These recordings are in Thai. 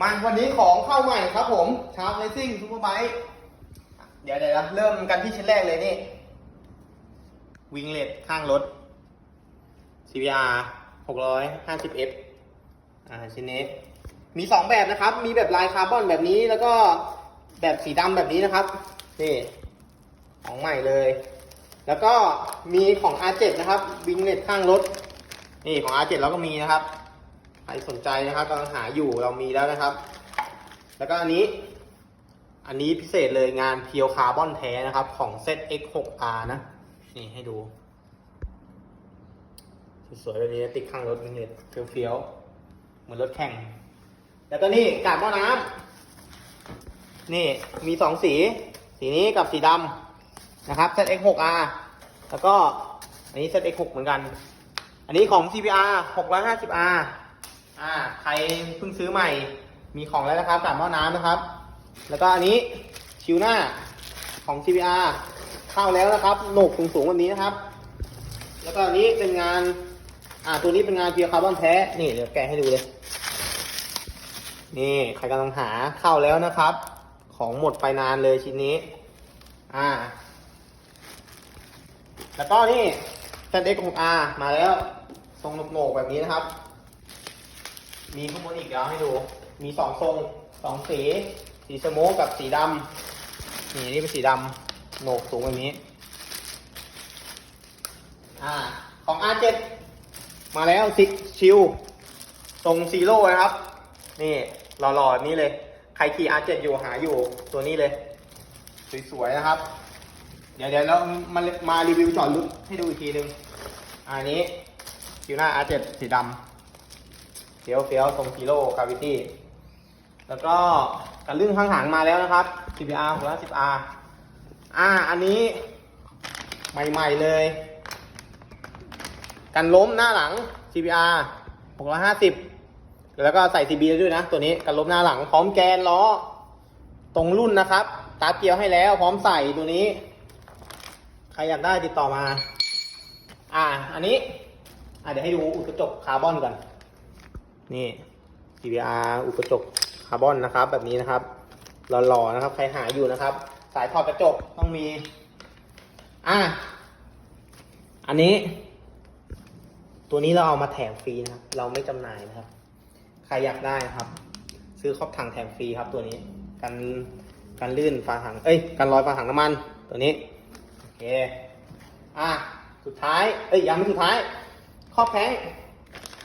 มาวันนี้ของเข้าใหม่ครับผมชาร์ปเลซิ่งซูเปอร์ไบค์เดี๋ยวเดี๋ยวนะเริ่มกันที่ชิ้นแรกเลยนี่ วิงเลดข้างรถ CBR 650F อ่าชิ้นนี้ มีสองแบบนะครับ มีแบบลายคาร์บอนแบบนี้แล้วก็แบบสีดำแบบนี้นะครับ นี่ ของใหม่เลย แล้วก็มีของ R7 นะครับ วิงเลดข้างรถ นี่ของ R7 เราก็มีนะครับ ใครสนใจนะครับกำลังหาอยู่เรามีแล้วนะครับ แล้วก็อันนี้ อันนี้พิเศษเลยงานเพียวคาร์บอนแท้นะครับ ของ ZX6R นะ นี่ให้ดูสวยๆแบบนี้ติดข้างรถนี่เฟี้ยวๆเหมือนรถแข่ง แล้วก็นี่กาบหม้อน้ำนี่มีสองสี สีนี้กับสีดำนะครับ ZX6R แล้วก็อันนี้ ZX6 เหมือนกัน อันนี้ของ CBR 650R อ่าใครเพิ่งซื้อใหม่ มีของแล้วนะครับกาบหม้อน้ำนะครับ แล้วก็อันนี้ชิวหน้าของ CBR เข้าแล้วนะครับโหนกสูงๆแบบนี้นะครับ แล้วก็อันนี้เป็นงาน อ่าตัวนี้เป็นงานเพียร์คาร์บอนแท้ นี่เดี๋ยวแกะให้ดูเลย นี่ใครกำลังหาเข้าแล้วนะครับ ของหมดไปนานเลยชิ้นนี้ อ่า แล้วก็นี่แซนเด็กของ R มาแล้ว ทรงโหนกๆแบบนี้นะครับ มีข้างบนอีกเดี๋ยวให้ดู มีสองทรงสองสี สีสโมกกับสีดำนี่นี่เป็นสีดำโหนกสูงแบบนี้ อ่า ของ R7 มาแล้วซิกชิวทรงซีโร่นะครับ นี่หล่อๆนี้เลย ใครขี่ R7 อยู่หาอยู่ตัวนี้เลย สวยๆนะครับ เดี๋ยวเดี๋ยวเรามามารีวิวจอดลึกให้ดูอีกทีหนึ่งอันนี้คิวหน้า R7 สีดำ ฟี้ยวเฟี้ยวทรงซีโร่คาวิตี้แล้วก็กันลื่นข้างหางมาแล้วนะครับ CBR 610R อ่า อันนี้ใหม่ๆเลย กันล้มหน้าหลัง CBR 650 แล้วก็ใส่ CB ด้วยนะ ตัวนี้กันล้มหน้าหลังพร้อมแกนล้อ ตรงรุ่นนะครับ ตาร์ทเกียวให้แล้วพร้อมใส่ตัวนี้ ใครอยากได้ติดต่อมา อ่า อันนี้ อ่าเดี๋ยวให้ดูอุดกระจกคาร์บอนก่อน นี่ CBR อุดกระจกคาร์บอนนะครับ แบบนี้นะครับหล่อๆนะครับ ใครหาอยู่นะครับ สายถอดกระจกต้องมี อ่าอันนี้ ตัวนี้เราเอามาแถมฟรีนะครับ เราไม่จำหน่ายนะครับ ใครอยากได้นะครับ ซื้อครอบถังแถมฟรีครับ ตัวนี้กันกันลื่นฝาถัง เอ้ยกันรอยฝาถังน้ำมัน ตัวนี้โอเคอะสุดท้าย เอ้ยยังไม่สุดท้ายครอบแท้ง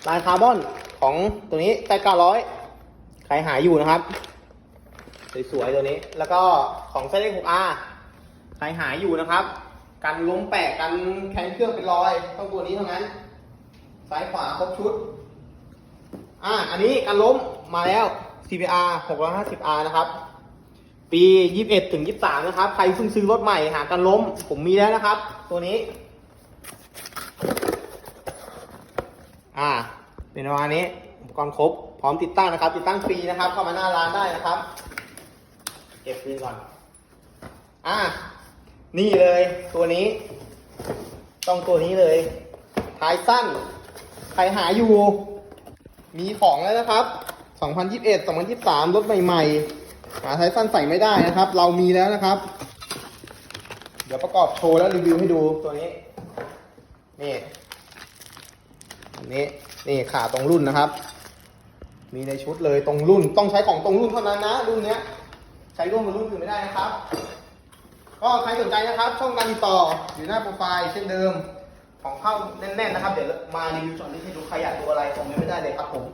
ลายคาร์บอนของตัวนี้แต่เก้าร้อยใครหาอยู่นะครับ สวยๆตัวนี้ แล้วก็ของเซเลหกอาใครหาอยู่นะครับ กันล้มแปะกันแคนเครื่องเป็นรอยต้องตัวนี้เท่านั้น ซ้ายขวาครบชุด อ่า อันนี้กันล้มมาแล้ว CBR 650R นะครับ ปี 21ถึง 23 นะครับ ใครเพิ่งซื้อรถใหม่หากันล้ม ผมมีแล้วนะครับ ตัวนี้ อ่า เป็นประมาณนี้อุปกรณ์ครบ พร้อมติดตั้งนะครับ ติดตั้งฟรีนะครับ เข้ามาหน้าร้านได้นะครับ เก็บฟรีก่อน อ่า นี่เลยตัวนี้ ต้องตัวนี้เลย ท้ายสั้น ใครหาอยู่ มีของแล้วนะครับ 2021 2023 รถใหม่ๆ หาท้ายสั้นใส่ไม่ได้นะครับ เรามีแล้วนะครับ เดี๋ยวประกอบโชว์แล้วรีวิวให้ดูตัวนี้ นี่ อันนี้นี่ขาตรงรุ่นนะครับ มีในชุดเลยตรงรุ่นต้องใช้ของตรงรุ่นเท่านั้นนะรุ่นเนี้ยใช้ร่วมกับรุ่นอื่นไม่ได้นะครับ ก็ใครสนใจนะครับ ช่องการติดต่ออยู่หน้าโปรไฟล์เช่นเดิม ของเข้าแน่นๆนะครับ เดี๋ยวมารีวิวจอดลิสต์ให้ดูใครอยากดูอะไรคอมเมนต์ไม่ได้เลยครับผม